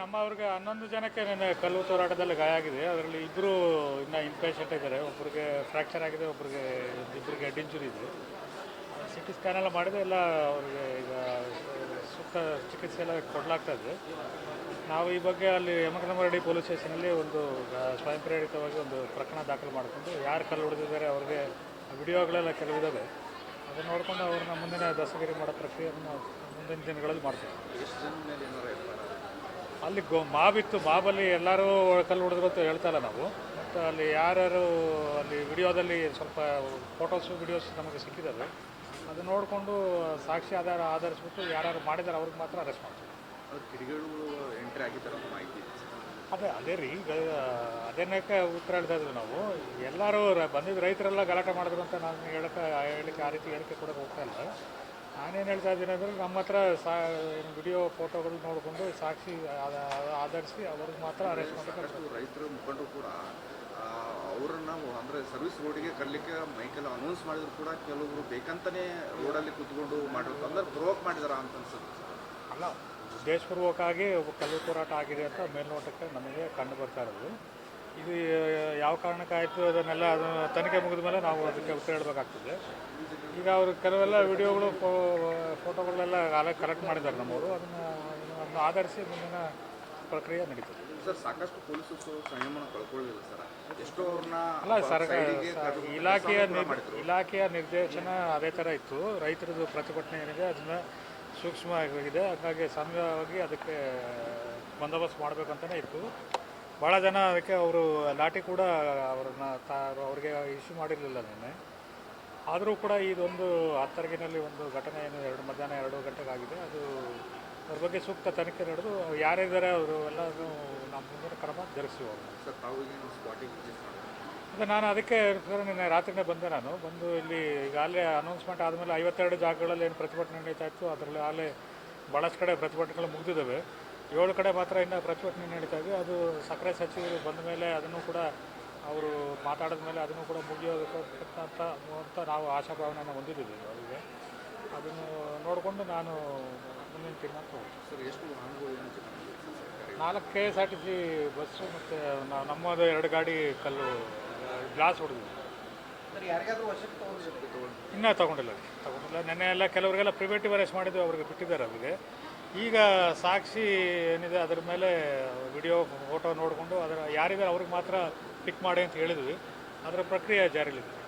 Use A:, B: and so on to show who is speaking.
A: ನಮ್ಮ ಅವ್ರಿಗೆ ಹನ್ನೊಂದು ಜನಕ್ಕೆ ನಿನ್ನೆ ಕಲ್ಲು ತೋರಾಟದಲ್ಲಿ ಗಾಯ ಆಗಿದೆ. ಅದರಲ್ಲಿ ಇಬ್ಬರು ಇನ್ನು ಇಂಪೇಷೆಂಟ್ ಇದ್ದಾರೆ. ಒಬ್ಬರಿಗೆ ಫ್ರ್ಯಾಕ್ಚರ್ ಆಗಿದೆ ಒಬ್ಬರಿಗೆ ಇಬ್ಬರಿಗೆ ಹೆಡ್ ಇಂಜುರಿ ಇದೆ. ಸಿ ಟಿ ಸ್ಕ್ಯಾನ್ ಎಲ್ಲ ಮಾಡಿದೆ. ಎಲ್ಲ ಅವ್ರಿಗೆ ಈಗ ಸೂಕ್ತ ಚಿಕಿತ್ಸೆ ಎಲ್ಲ ಕೊಡಲಾಗ್ತಾ ಇದೆ. ನಾವು ಈ ಬಗ್ಗೆ ಅಲ್ಲಿ ಯಮಕನಮರಡಿ ಪೊಲೀಸ್ ಸ್ಟೇಷನಲ್ಲಿ ಒಂದು ಸ್ವಯಂ ಪ್ರೇರಿತವಾಗಿ ಒಂದು ಪ್ರಕರಣ ದಾಖಲು ಮಾಡಿಕೊಂಡು ಯಾರು ಕಲ್ಲು ಹೊಡೆದಿದ್ದಾರೆ ಅವ್ರಿಗೆ ವಿಡಿಯೋಗಳೆಲ್ಲ ಕೆಲವಿದ್ದಾವೆ ಅದನ್ನು ನೋಡಿಕೊಂಡು ಅವ್ರನ್ನ ಮುಂದಿನ ದಸಗಿರಿ ಮಾಡೋ ಪ್ರಕ್ರಿಯೆಯನ್ನು ಮುಂದಿನ ದಿನಗಳಲ್ಲಿ ಮಾಡ್ತೀವಿ
B: ಎಷ್ಟು ಜನ ಮೇಲೆ ಏನಾರ ಎಫ್
A: ಅಲ್ಲಿ ಗೋ ಮಾವಿತ್ತು ಮಾಬಲ್ಲಿ ಎಲ್ಲರೂ ಕಲ್ಲು ಹೊಡೆದ್ರು ಅಂತ ಹೇಳ್ತಾ ಇಲ್ಲ ನಾವು. ಮತ್ತು ಅಲ್ಲಿ ಯಾರ್ಯಾರು ಅಲ್ಲಿ ವಿಡಿಯೋದಲ್ಲಿ ಸ್ವಲ್ಪ ಫೋಟೋಸು ವಿಡಿಯೋಸ್ ನಮಗೆ ಸಿಕ್ಕಿದ್ದಾವೆ ಅದು ನೋಡಿಕೊಂಡು ಸಾಕ್ಷಿ ಆಧಾರ ಆಧರಿಸ್ಬಿಟ್ಟು ಯಾರ್ಯಾರು ಮಾಡಿದ್ದಾರೆ ಅವ್ರಿಗೆ ಮಾತ್ರ ಅರೆಸ್ಟ್ ಮಾಡ್ತೀವಿ.
B: ಎಂಟ್ರಿ ಆಗಿದ್ದಾರೆ ಮಾಹಿತಿ
A: ಅದೇ ಅದೇ ರೀ ಈಗ ಉತ್ತರ ಹೇಳ್ತಾ ಇದ್ವಿ ನಾವು. ಎಲ್ಲರೂ ಬಂದಿದ್ದ ಬಂದಿದ್ದು ರೈತರೆಲ್ಲ ಗಲಾಟೆ ಮಾಡಿದ್ರು ಅಂತ ನಾನು ಹೇಳಕ್ಕೆ ಹೇಳಿಕೆ ಆ ರೀತಿ ಹೇಳಿಕೆ ಕೊಡೋಕೆ ಹೋಗ್ತಾ ಇಲ್ಲ. ನಾನೇನು ಹೇಳ್ತಾ ಇದ್ದೀನಿ ಅಂದರೆ ನಮ್ಮ ಹತ್ರ ಸಾ ವಿಡಿಯೋ ಫೋಟೋಗಳು ನೋಡಿಕೊಂಡು ಸಾಕ್ಷಿ ಆಧ- ಆಧರಿಸಿ ಅವ್ರಿಗೆ ಮಾತ್ರ ಅರೆಸ್ಟ್ ಮಾಡಬೇಕು
B: ರೈತರು ಮುಖಂಡರು ಕೂಡ ಅವ್ರನ್ನ ಅಂದ್ರೆ ಸರ್ವಿಸ್ ರೋಡಿಗೆ ಕರಲಿಕ್ಕೆ ಮೈಕೆಲ್ಲ ಅನೌನ್ಸ್ ಮಾಡಿದ್ರು ಕೂಡ ಕೆಲವರು ಬೇಕಂತಲೇ ರೋಡಲ್ಲಿ ಕುತ್ಕೊಂಡು ಮಾಡಿರೋದು ಅಂದರೆ ಪ್ರೊವೋಕ್ ಮಾಡಿದಾರ ಅಂತ ಅನ್ಸುತ್ತೆ.
A: ಅಲ್ಲ ಉದ್ದೇಶಪೂರ್ವಕವಾಗಿ ಒಬ್ಬ ಕಲ್ಲು ಹೋರಾಟ ಆಗಿದೆ ಅಂತ ಮೇಲ್ನೋಟಕ್ಕೆ ನಮಗೆ ಕಂಡು ಬರ್ತಾ ಇರೋದು. ಇದು ಯಾವ ಕಾರಣಕ್ಕಾಯಿತು ಅದನ್ನೆಲ್ಲ ಅದು ತನಿಖೆ ಮುಗಿದ ಮೇಲೆ ನಾವು ಅದಕ್ಕೆ ಉತ್ತರ ಹೇಳಬೇಕಾಗ್ತದೆ. ಈಗ ಅವರು ಕೆಲವೆಲ್ಲ ವಿಡಿಯೋಗಳು ಫೋ ಫೋಟೋಗಳೆಲ್ಲ ಆಗಲೇ ಕಲೆಕ್ಟ್ ಮಾಡಿದ್ದಾರೆ ನಮ್ಮವರು. ಅದನ್ನು ಅದನ್ನು ಆಧರಿಸಿ ಮುಂದಿನ ಪ್ರಕ್ರಿಯೆ ನಡೀತದೆ.
B: ಸರ್ ಸಾಕಷ್ಟು ಪೊಲೀಸರು ಸಂಯಮನ ಕಳ್ಕೊಳ್ಳಿಲ್ಲ ಸರ್. ಎಷ್ಟೋ ಅವ್ರನ್ನ
A: ಅಲ್ಲ ಸರ್ ಇಲಾಖೆಯ ಇಲಾಖೆಯ ನಿರ್ದೇಶನ ಅದೇ ಥರ ಇತ್ತು. ರೈತರದ್ದು ಪ್ರತಿಭಟನೆ ಏನಿದೆ ಅದನ್ನು ಸೂಕ್ಷ್ಮವಾಗಿದೆ ಹಾಗಾಗಿ ಸಮಯವಾಗಿ ಅದಕ್ಕೆ ಬಂದೋಬಸ್ತ್ ಮಾಡಬೇಕಂತಲೇ ಇತ್ತು. ಭಾಳ ಜನ ಅದಕ್ಕೆ ಅವರು ಲಾಠಿ ಕೂಡ ಅವ್ರನ್ನ ತಾ ಅವ್ರಿಗೆ ಇಶ್ಯೂ ಮಾಡಿರಲಿಲ್ಲ ನಿನ್ನೆ. ಆದರೂ ಕೂಡ ಇದೊಂದು ಹತ್ತರಗಿನಲ್ಲಿ ಒಂದು ಘಟನೆ ಏನು ಎರಡು ಮಧ್ಯಾಹ್ನ ಎರಡು ಗಂಟೆಗಾಗಿದೆ. ಅದು ಅದ್ರ ಬಗ್ಗೆ ಸೂಕ್ತ ತನಿಖೆ ನಡೆದು ಯಾರಿದ್ದಾರೆ ಅವರು ಎಲ್ಲರೂ ನಮ್ಮ ಮುಂದಿನ ಕ್ರಮ ಜರುಗಿಸಿ
B: ಈಗ
A: ಅದೇ ನಾನು ಅದಕ್ಕೆ ಸರ್ ನಿನ್ನೆ ರಾತ್ರಿನೇ ಬಂದೆ ನಾನು. ಬಂದು ಇಲ್ಲಿ ಈಗಾಗಲೇ ಅನೌನ್ಸ್ಮೆಂಟ್ ಆದಮೇಲೆ ಐವತ್ತೆರಡು ಜಾಗಗಳಲ್ಲಿ ಏನು ಪ್ರತಿಭಟನೆ ನಡೀತಾ ಇತ್ತು ಅದರಲ್ಲಿ ಆಗಲೇ ಭಾಳಷ್ಟು ಕಡೆ ಪ್ರತಿಭಟನೆಗಳು ಮುಗಿದಿದ್ದಾವೆ. ಏಳು ಕಡೆ ಮಾತ್ರ ಇನ್ನು ಪ್ರತಿಭಟನೆ ನಡೀತಾ ಇದೆ. ಅದು ಸಕ್ಕರೆ ಸಚಿವರು ಬಂದ ಮೇಲೆ ಅದನ್ನು ಕೂಡ ಅವರು ಮಾತಾಡಿದ ಮೇಲೆ ಅದನ್ನು ಕೂಡ ಮುಗಿಯೋದಕ್ಕೆ ಅಂತ ಅಂತ ನಾವು ಆಶಾಭಾವನೆಯನ್ನು ಹೊಂದಿದ್ದೀವಿ ಅವರಿಗೆ. ಅದನ್ನು ನೋಡಿಕೊಂಡು ನಾನು ಮುಂದಿನ ತೀರ್ಮಾನ ತಗೊಳ್ತೀನಿ ನಾಲ್ಕು K S R T C bus ಮತ್ತು ನಮ್ಮದು ಎರಡು ಗಾಡಿ ಕಲ್ಲು ಗ್ಲಾಸ್ ಹೊಡೆದಿದ್ವಿ ಇನ್ನೂ ತಗೊಂಡಿಲ್ಲ ತಗೊಂಡಿಲ್ಲ. ನೆನ್ನೆ ಎಲ್ಲ ಕೆಲವರಿಗೆಲ್ಲ ಪ್ರಿವೇಟಿವ್ ಅರೆಸ್ಟ್ ಮಾಡಿದ್ದು ಅವ್ರಿಗೆ ಬಿಟ್ಟಿದ್ದಾರೆ ಅವರಿಗೆ. ಈಗ ಸಾಕ್ಷಿ ಏನಿದೆ ಅದರ ಮೇಲೆ ವಿಡಿಯೋ, ಫೋಟೋ ನೋಡಿಕೊಂಡು ಅದರ ಯಾರಿದ್ದಾರೆ ಅವ್ರಿಗೆ ಮಾತ್ರ ಪಿಕ್ ಮಾಡಿ ಅಂತ ಹೇಳಿದ್ವಿ. ಅದರ ಪ್ರಕ್ರಿಯೆ ಜಾರಿಲಿದೆ